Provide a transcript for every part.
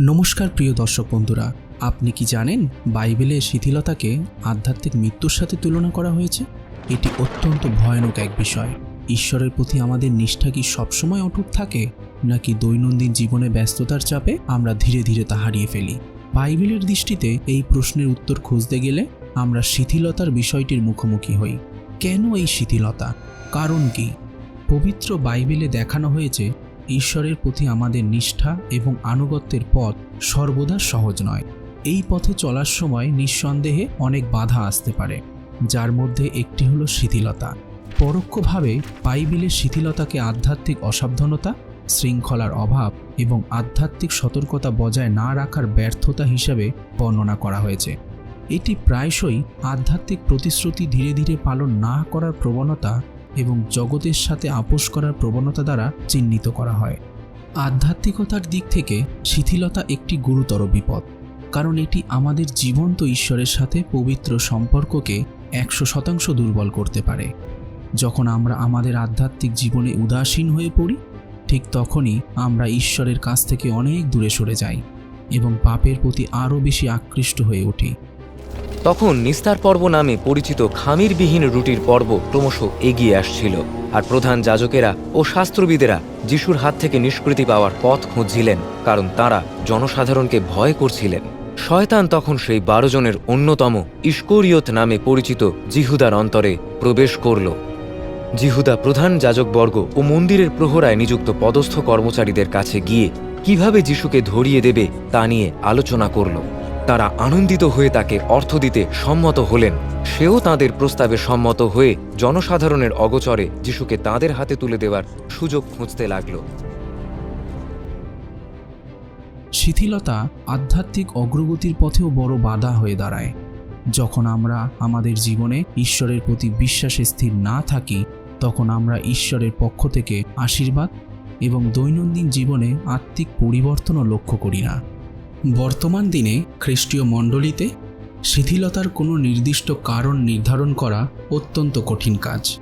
নমস্কার প্রিয় দর্শক বন্ধুরা, আপনি কি জানেন বাইবেলে শিথিলতাকে আধ্যাত্মিক মৃত্যুর সাথে তুলনা করা হয়েছে? এটি অত্যন্ত ভয়ানক এক বিষয়। ঈশ্বরের প্রতি আমাদের নিষ্ঠা কি সবসময় অটুট থাকে, নাকি দৈনন্দিন জীবনে ব্যস্ততার চাপে আমরা ধীরে ধীরে তা হারিয়ে ফেলি? বাইবেলের দৃষ্টিতে এই প্রশ্নের উত্তর খুঁজতে গেলে আমরা শিথিলতার বিষয়টির মুখোমুখি হই। কেন এই শিথিলতা? কারণ কি? পবিত্র বাইবেলে দেখানো হয়েছে ঈশ্বরের প্রতি আমাদের নিষ্ঠা এবং আনুগত্যের পথ সর্বদা সহজ নয়। এই পথে চলার সময় নিঃসন্দেহে অনেক বাধা আসতে পারে, যার মধ্যে একটি হলো শিথিলতা। পরোক্ষভাবে বাইবেলের শিথিলতাকে আধ্যাত্মিক অসাবধানতা, শৃঙ্খলার অভাব এবং আধ্যাত্মিক সতর্কতা বজায় না রাখার ব্যর্থতা হিসাবে বর্ণনা করা হয়েছে। এটি প্রায়শই আধ্যাত্মিক প্রতিশ্রুতি ধীরে ধীরে পালন না করার প্রবণতা এবং জগতের সাথে আপোষ করার প্রবণতা দ্বারা চিহ্নিত করা হয়। আধ্যাত্মিকতার দিক থেকে শিথিলতা একটি গুরুতর বিপদ, কারণ এটি আমাদের জীবন্ত ঈশ্বরের সাথে পবিত্র সম্পর্ককে একশো শতাংশ দুর্বল করতে পারে। যখন আমরা আমাদের আধ্যাত্মিক জীবনে উদাসীন হয়ে পড়ি, ঠিক তখনই আমরা ঈশ্বরের কাছ থেকে অনেক দূরে সরে যাই এবং পাপের প্রতি আরও বেশি আকৃষ্ট হয়ে উঠি। তখন নিস্তার পর্ব নামে পরিচিত খামিরবিহীন রুটির পর্ব ক্রমশ এগিয়ে আসছিল, আর প্রধান যাজকেরা ও শাস্ত্রবিদেরা যিশুর হাত থেকে নিষ্কৃতি পাওয়ার পথ খুঁজছিলেন, কারণ তারা জনসাধারণকে ভয় করছিলেন। শয়তান তখন সেই বারো জনের অন্যতম ইস্করিয়ত নামে পরিচিত জিহুদার অন্তরে প্রবেশ করল। জিহুদা প্রধান যাজকবর্গ ও মন্দিরের প্রহরায় নিযুক্ত পদস্থ কর্মচারীদের কাছে গিয়ে কীভাবে যিশুকে ধরিয়ে দেবে তা নিয়ে আলোচনা করল। তারা আনন্দিত হয়ে তাকে অর্থ দিতে সম্মত হলেন। সেও তাদের প্রস্তাবে সম্মত হয়ে জনসাধারণের অগচরে যিশুকে তাদের হাতে তুলে দেওয়ার সুযোগ খুঁজতে লাগল। শিথিলতা আধ্যাত্মিক অগ্রগতির পথেও বড় বাধা হয়ে দাঁড়ায়। যখন আমরা আমাদের জীবনে ঈশ্বরের প্রতি বিশ্বাসে স্থির না থাকি, তখন আমরা ঈশ্বরের পক্ষ থেকে আশীর্বাদ এবং দৈনন্দিন জীবনে আত্মিক পরিবর্তনও লক্ষ্য করি না। বর্তমান দিনে খ্রিস্টীয় মণ্ডলীতে শিথিলতার কোনো নির্দিষ্ট কারণ নির্ধারণ করা অত্যন্ত কঠিন কাজ,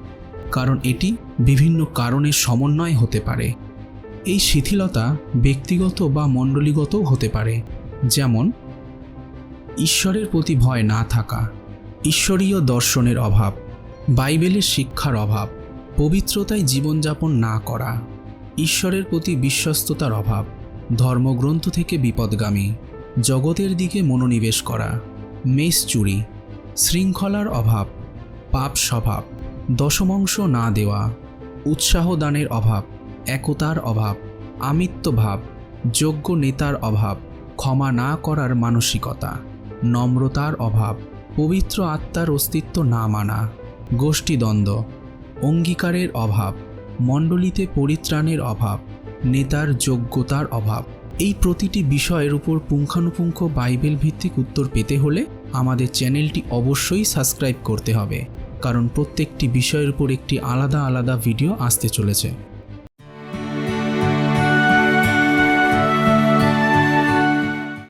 কারণ এটি বিভিন্ন কারণের সমন্বয় হতে পারে। এই শিথিলতা ব্যক্তিগত বা মণ্ডলীগতও হতে পারে, যেমন ঈশ্বরের প্রতি ভয় না থাকা, ঈশ্বরীয় দর্শনের অভাব, বাইবেলের শিক্ষার অভাব, পবিত্রতায় জীবনযাপন না করা, ঈশ্বরের প্রতি বিশ্বস্ততার অভাব ধর্মগ্রন্থ থেকে বিপদগামী, জগতের দিকে মনোনিবেশ করা, মেষ চুরি, শৃঙ্খলার অভাব, পাপ স্বভাব, দশমাংশ না দেওয়া, উৎসাহ দানের অভাব, একতার অভাব আমিত্বভাব যোগ্য নেতার অভাব, ক্ষমা না করার মানসিকতা, নম্রতার অভাব, পবিত্র আত্মার অস্তিত্ব না মানা, গোষ্ঠীদ্বন্দ্ব, অঙ্গীকারের অভাব, মণ্ডলীতে পরিত্রাণের অভাব নেতার যোগ্যতার অভাব। এই প্রতিটি বিষয়ের উপর পুঙ্খানুপুঙ্খ বাইবেল ভিত্তিক উত্তর পেতে হলে আমাদের চ্যানেলটি অবশ্যই সাবস্ক্রাইব করতে হবে, কারণ প্রত্যেকটি বিষয়ের উপর একটি আলাদা আলাদা ভিডিও আসতে চলেছে।